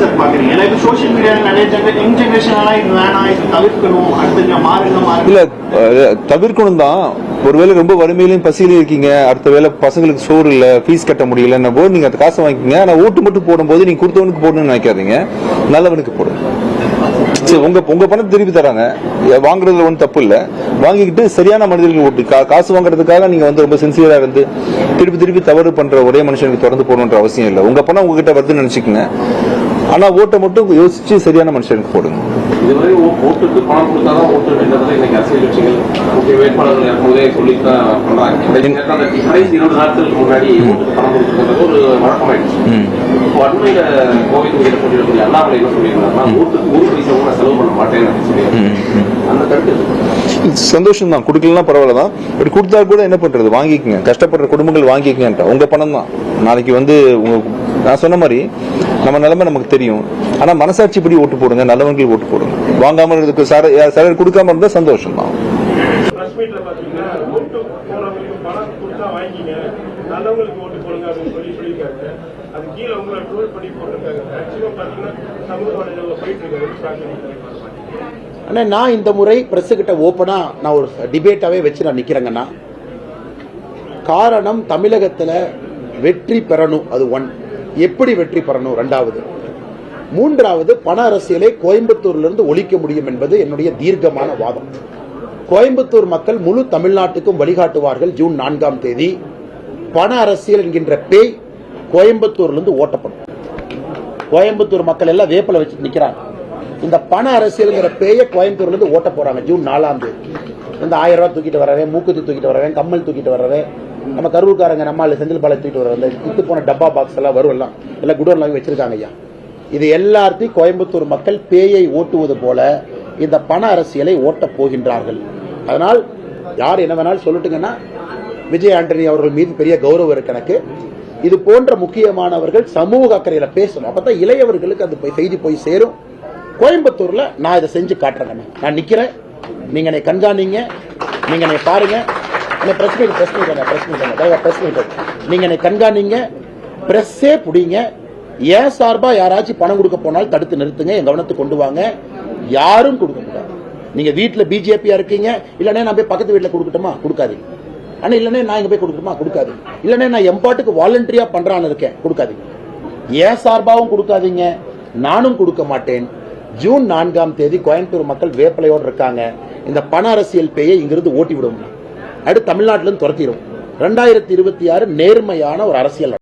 Social மீடியாவில் நிறைய ஜென்ரே young ஜென்ரேஷன்லாம் இது வேணாம் இது தவிர்க்கணும் அடுத்து மாறுங்க மாறுங்க. இல்ல தவிர்க்கணும் தான் ஒருவேளை ரொம்ப வறுமையிலையும் பசியிலையும் இருக்கீங்க. அடுத்த வேளை பசங்களுக்கு சோறு இல்ல ஃபீஸ் கட்ட முடியலன்ன போது நீங்க அந்த காசை வாங்கிக்கோங்க. ஆனா ஓட்டு மட்டும் போடும்போது நீங்க கொடுத்தவனுக்கு போடணும்னு நினைக்காதீங்க. நல்லவனுக்கு போடும் சரி உங்க உங்க பணத்தை திருப்பி தராங்க. வாங்குறதுல ஒன்றும் தப்பு இல்ல. வாங்கிக்கிட்டு சரியான மனிதர்கள் ஓட்டு கா- காசு வாங்குறதுக்காக நீங்க வந்து ரொம்ப சின்சியரா இருந்து திருப்பி திருப்பி தவறு பண்ற ஒரே மனுஷனுக்கு தொடர்ந்து போடணுன்ற அவசியம் இல்லை. உங்க பணம் உங்ககிட்ட வருதுன்னு நினைச்சுக்கோங்க. ஆனா ஓட்டை மட்டும் யோசிச்சு சரியான மனுஷனுக்கு போடுங்க. அண்மையில அண்ணாமலை என்ன சொல்லியிருந்தாருன்னா பைசா கூட செலவு பண்ண அந்த கருத்து. சந்தோஷம் தான் குடுக்கலாம் பரவாயில்ல தான் பட் கொடுத்தா கூட என்ன பண்றது? வாங்கிக்கங்க. கஷ்டப்படுற குடும்பங்கள் வாங்கிக்கங்கன்ற உங்க பணம் தான் நாளைக்கு வந்து உங்க நான் சொன்ன மாதிரி நம்ம நிலைமை நமக்கு தெரியும். ஆனா மனசாட்சிப்படி ஓட்டு போடுங்க நல்லவங்களுக்கு ஓட்டு போடுங்க. வாங்காம இருக்கிறதுக்கு சார சிலர் கொடுக்காம இருந்தா சந்தோஷம் தான் அண்ணா நான் இந்த முறை பிரஸ் கிட்ட ஓப்பனா நான் ஒரு டிபேட்டாவே வச்சு நான் நிக்கிறேங்கண்ணா. காரணம் தமிழகத்துல வெற்றி பெறணும் அது ஒன் எப்படி வெற்றி பெறணும்? ரெண்டாவது. மூன்றாவது பண அரசியலை கோயம்புத்தூர்ல இருந்து ஒழிக்க முடியும் என்பது என்னுடைய தீர்க்கமான வாதம். கோயம்புத்தூர் மக்கள் முழு தமிழ்நாட்டுக்கும் வழிகாட்டுவார்கள் ஜூன் நான்காம் தேதி. பண அரசியல் என்கின்ற பேய் கோயம்புத்தூர்ல இருந்து ஓட்டப்படும். கோயம்புத்தூர் மக்கள் எல்லாம் வேப்பில வச்சு நிக்கிறாங்க. இந்த பண அரசியல்ங்கிற பேய கோயம்புத்தூர்ல இருந்து ஓட்ட போறாங்க ஜூன் நாலாம் தேதி. இந்த ஆயிரம் ரூபாய் தூக்கிட்டு வரவன் மூக்குத்தி தூக்கிட்டு வர்றேன் கம்மல் தூக்கிட்டு வரவன் நம்ம கரூர்காரங்க நம்மால் செந்தில் பாலை தூக்கிட்டு வர இந்த போன டப்பா பாக்ஸ் எல்லாம் வரும் எல்லாம். எல்லாம் குடோன்லாம் வச்சிருக்காங்க ஐயா. இது எல்லாத்தையும் கோயம்புத்தூர் மக்கள் பேயை ஓட்டுவது போல இந்த பண அரசியலை ஓட்டப் போகின்றார்கள். அதனால் யார் என்ன வேணாலும் சொல்லட்டுங்கன்னா விஜய் ஆண்டனி அவர்கள் மீது பெரிய கௌரவம் இருக்கு எனக்கு. இது போன்ற முக்கியமானவர்கள் சமூக அக்கறையில் பேசணும். அப்பதான் இளையவர்களுக்கு அது போய் செய்தி போய் சேரும். கோயம்புத்தூர்ல நான் இதை செஞ்சு காட்டுறேன் நான் நிக்கிறேன். நீங்க என்னை கண்காணிங்க. நீங்க என்னை பாருங்க. என்ன press meet press meet press meet press meet நீங்க என்னை கண்காணிங்க பிரஸ்ஸே புடிங்க. ஏன் சார்பா யாராச்சும் பணம் கொடுக்க போனால் தடுத்து நிறுத்துங்க என் கவனத்துக்கு கொண்டு வாங்க. யாரும் கொடுக்க கூடாது. நீங்க வீட்டில் பிஜேபியா இருக்கீங்க இல்லைன்னா நான் போய் பக்கத்து வீட்டில் கொடுக்கட்டுமா? கொடுக்காதீங்க. ஆனால் இல்லனே நான் இங்கே போய் கொடுக்கட்டுமா? கொடுக்காது இல்லனே நான் எம்பாட்டுக்கு வாலண்டரியாக பண்ணுறான்னு இருக்கேன். கொடுக்காதீங்க. ஏன் சார்பாகவும் கொடுக்காதீங்க. நானும் கொடுக்க மாட்டேன். ஜூன் நான்காம் தேதி கோயம்புத்தூர் மக்கள் வேப்பலையோடு இருக்காங்க. இந்த பண அரசியல் பேயை இங்கிருந்து ஓட்டி விடுவோம் அடுத்து தமிழ்நாட்டிலும் துரத்திடும் ரெண்டாயிரத்தி இருபத்தி ஆறு நேர்மையான ஒரு அரசியல்